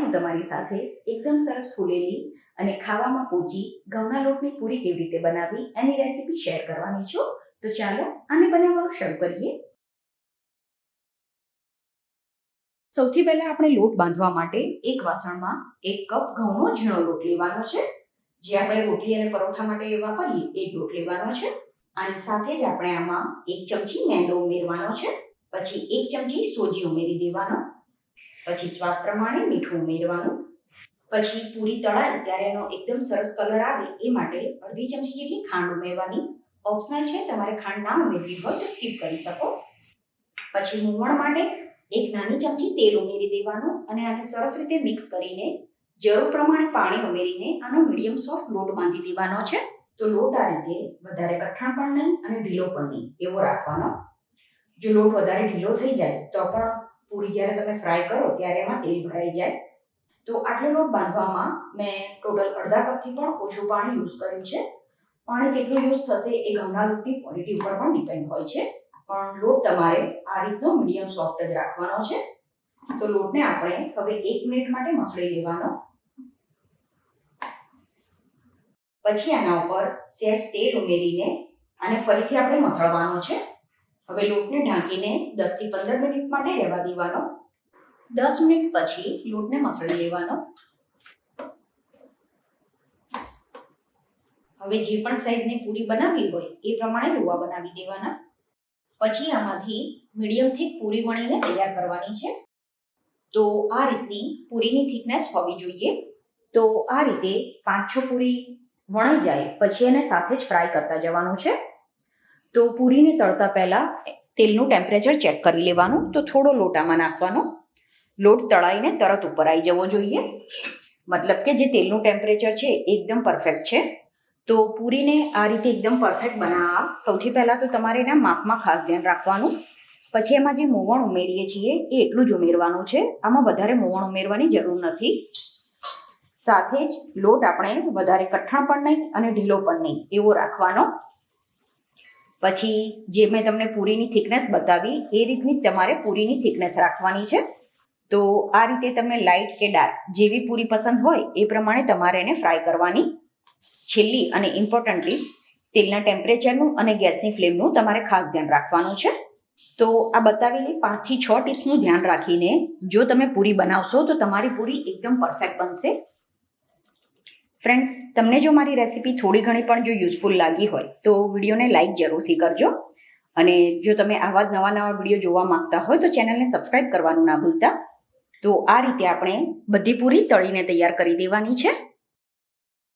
હું તમારી સાથે એકદમ સરસ ફૂલેલી અને ખાવામાં પોચી ઘઉંના લોટની પૂરી કેવી રીતે બનાવી એની રેસીપી શેર કરવાની છું. તો ચાલો આને બનાવવાનું શરૂ કરીએ. સૌથી પહેલા આપણે લોટ બાંધવા માટે એક વાસણમાં એક કપ ઘઉંનો ઝીણો લોટ લેવાનો છે. જે આપણે રોટલી અને પરોઠા માટે વાપરીએ એ લોટ લેવાનો છે. અને સાથે જ આપણે આમાં એક ચમચી મેંદો ઉમેરવાનો છે. પછી એક ચમચી સોજી ઉમેરી દેવાનો. પછી સ્વાદ પ્રમાણે મીઠું ઉમેરવાનું. પછી પૂરી તળાય ત્યારે એનો એકદમ સરસ કલર આવે એ માટે અડધી ચમચી જેટલી ખાંડ ઉમેરવાની. ઓપ્શનલ છે, તમારે ખાંડ ના ઉમેરવી હોય તો સ્કીપ કરી શકો. પછી મૂવણ માટે એક નાની ચમચી તેલ ઉમેરી દેવાનું અને આને સરસ રીતે મિક્સ કરીને, જરૂર પ્રમાણે પાણી ઉમેરીને આનો મીડિયમ સોફ્ટ લોટ બાંધી દેવાનો છે. તો લોટ આ રીતે વધારે કઠણ પણ નહીં અને ઢીલો પણ નહીં, એવો રાખવાનો. જો લોટ વધારે ઢીલો થઈ જાય તો પણ પૂરી જ્યારે તમે ફ્રાય કરો ત્યારે એમાં તેલ ભરાઈ જાય. તો આટલો લોટ બાંધવામાં મેં ટોટલ અડધા કપથી પણ ઓછું પાણી યુઝ કર્યું છે. પાણી કેટલું યુઝ થશે એ ઘઉંના લોટની ક્વોલિટી ઉપર પણ ડિપેન્ડ હોય છે. પણ લોટ તમારે આ રીતનો મીડિયમ સોફ્ટ જ રાખવાનો છે. તો લોટને આપણે હવે એક મિનિટ માટે મસળી લેવાનો. પછી આના ઉપર સેજ તેલ ઉમેરીને અને ફરીથી આપણે મસળવાનો છે. હવે લોટને ઢાંકીને દસથી પંદર મિનિટ માટે રહેવા દેવાનો. દસ મિનિટ પછી લોટને મસળી લેવાનો. હવે જે પણ સાઈઝની પૂરી બનાવી હોય એ પ્રમાણે લોવા બનાવી દેવાના. પછી આમાંથી મીડિયમ થીક પૂરી વણીને તૈયાર કરવાની છે. તો આ રીતની પૂરીની થિકનેસ હોવી જોઈએ. તો આ રીતે પાંચ છ પૂરી વણાઈ જાય, પછી એને સાથે જ ફ્રાય કરતા જવાનું છે. તો પૂરીને તળતા પહેલાં તેલનું ટેમ્પરેચર ચેક કરી લેવાનું. તો થોડો લોટ આમાં નાખવાનો. લોટ તળાઈને તરત ઉપર આવી જવો જોઈએ. મતલબ કે જે તેલનું ટેમ્પરેચર છે એકદમ પરફેક્ટ છે. તો પૂરીને આ રીતે એકદમ પરફેક્ટ બનાવવા સૌથી પહેલાં તો તમારે એના માપમાં ખાસ ધ્યાન રાખવાનું. પછી એમાં જે મોવણ ઉમેરીએ છીએ એ એટલું જ ઉમેરવાનું છે. આમાં વધારે મોવણ ઉમેરવાની જરૂર નથી. સાથે જ લોટ આપણે વધારે કઠણ પણ નહીં અને ઢીલો પણ નહીં. એવો રાખવાનો. પછી જે મેં તમને પૂરીની થિકનેસ બતાવી, એ રીતની તમારે પૂરીની થિકનેસ રાખવાની છે. તો આ રીતે તમને લાઇટ કે ડાર્ક જેવી પૂરી પસંદ હોય, એ પ્રમાણે તમારે એને ફ્રાય કરવાની. છેલ્લી અને ઇમ્પોર્ટન્ટલી તેલના ટેમ્પરેચરનું અને ગેસની ફ્લેમનું તમારે ખાસ ધ્યાન રાખવાનું છે. તો આ બતાવેલી પાંચથી છ ટિપ્સનું ધ્યાન રાખીને જો તમે પૂરી બનાવશો, તો તમારી પૂરી એકદમ પરફેક્ટ બનશે. ફ્રેન્ડ્સ તમને જો મારી રેસીપી થોડી ઘણી પણ જો યુઝફુલ લાગી હોય, તો વિડીયોને લાઇક જરૂરથી કરજો. અને જો તમે આવા જ નવા નવા વીડિયો જોવા માંગતા હોય, તો ચેનલને સબસ્ક્રાઇબ કરવાનું ના ભૂલતા. તો આ રીતે આપણે બધી પૂરી તળીને તૈયાર કરી દેવાની છે.